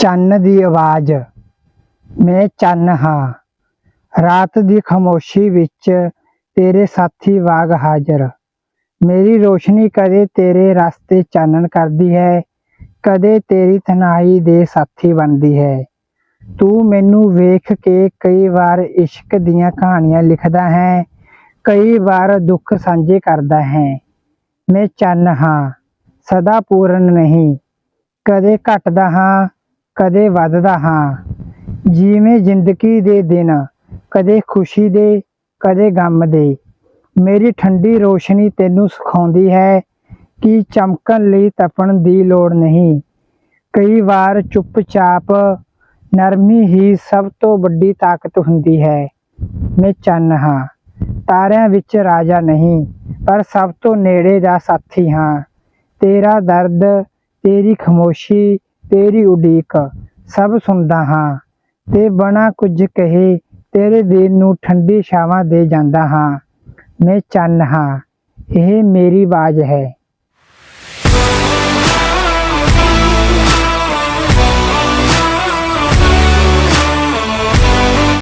ਚੰਨ ਦੀ ਆਵਾਜ਼। ਮੈਂ ਚੰਨ ਹਾਂ। ਰਾਤ ਦੀ ਖਾਮੋਸ਼ੀ ਵਿੱਚ ਤੇਰੇ ਸਾਥੀ ਵਾਗ ਹਾਜ਼ਰ। ਮੇਰੀ ਰੋਸ਼ਨੀ ਕਦੇ ਤੇਰੇ ਰਸਤੇ ਚਾਨਣ ਕਰਦੀ ਹੈ, ਕਦੇ ਤੇਰੀ ਤਨਹਾਈ ਦੇ ਸਾਥੀ ਬਣਦੀ ਹੈ। ਤੂੰ ਮੈਨੂੰ ਵੇਖ ਕੇ ਕਈ ਵਾਰ ਇਸ਼ਕ ਦੀਆਂ ਕਹਾਣੀਆਂ ਲਿਖਦਾ ਹੈ, ਕਈ ਵਾਰ ਦੁੱਖ ਸਾਂਝੇ ਕਰਦਾ ਹੈ। ਮੈਂ ਚੰਨ ਹਾਂ, ਸਦਾ ਪੂਰਨ ਨਹੀਂ, ਕਦੇ ਘਟਦਾ ਹਾਂ ਕਦੇ ਵੱਧਦਾ ਹਾਂ। ਜਿਵੇਂ ਜ਼ਿੰਦਗੀ ਦੇ ਦਿਨ, ਕਦੇ ਖੁਸ਼ੀ ਦੇ, ਕਦੇ ਗਮ ਦੇ। ਮੇਰੀ ਠੰਡੀ ਰੋਸ਼ਨੀ ਤੈਨੂੰ ਸਿਖਾਉਂਦੀ ਹੈ ਕਿ ਚਮਕਣ ਲਈ ਤਪਣ ਦੀ ਲੋੜ ਨਹੀਂ। ਕਈ ਵਾਰ ਚੁੱਪਚਾਪ, ਨਰਮੀ ਹੀ ਸਭ ਤੋਂ ਵੱਡੀ ਤਾਕਤ ਹੁੰਦੀ ਹੈ। ਮੈਂ ਚੰਨ ਹਾਂ। ਤਾਰਿਆਂ ਵਿੱਚ ਰਾਜਾ ਨਹੀਂ, ਪਰ ਸਭ ਤੋਂ ਨੇੜੇ ਦਾ ਸਾਥੀ ਹਾਂ। ਤੇਰਾ ਦਰਦ, ਤੇਰੀ ਖਾਮੋਸ਼ੀ ਤੇਰੀ ਉਡੀਕ ਸਭ ਸੁਣਦਾ ਹਾਂ ਤੇ ਬਣਾ ਕੁਝ ਕਹੇ ਤੇਰੇ ਦਿਲ ਨੂੰ ਠੰਡੀ ਛਾਵਾਂ ਦੇ ਜਾਂਦਾ ਹਾਂ, ਮੈਂ ਚੰਨ ਹਾਂ, ਇਹ ਮੇਰੀ ਆਵਾਜ਼ ਹੈ।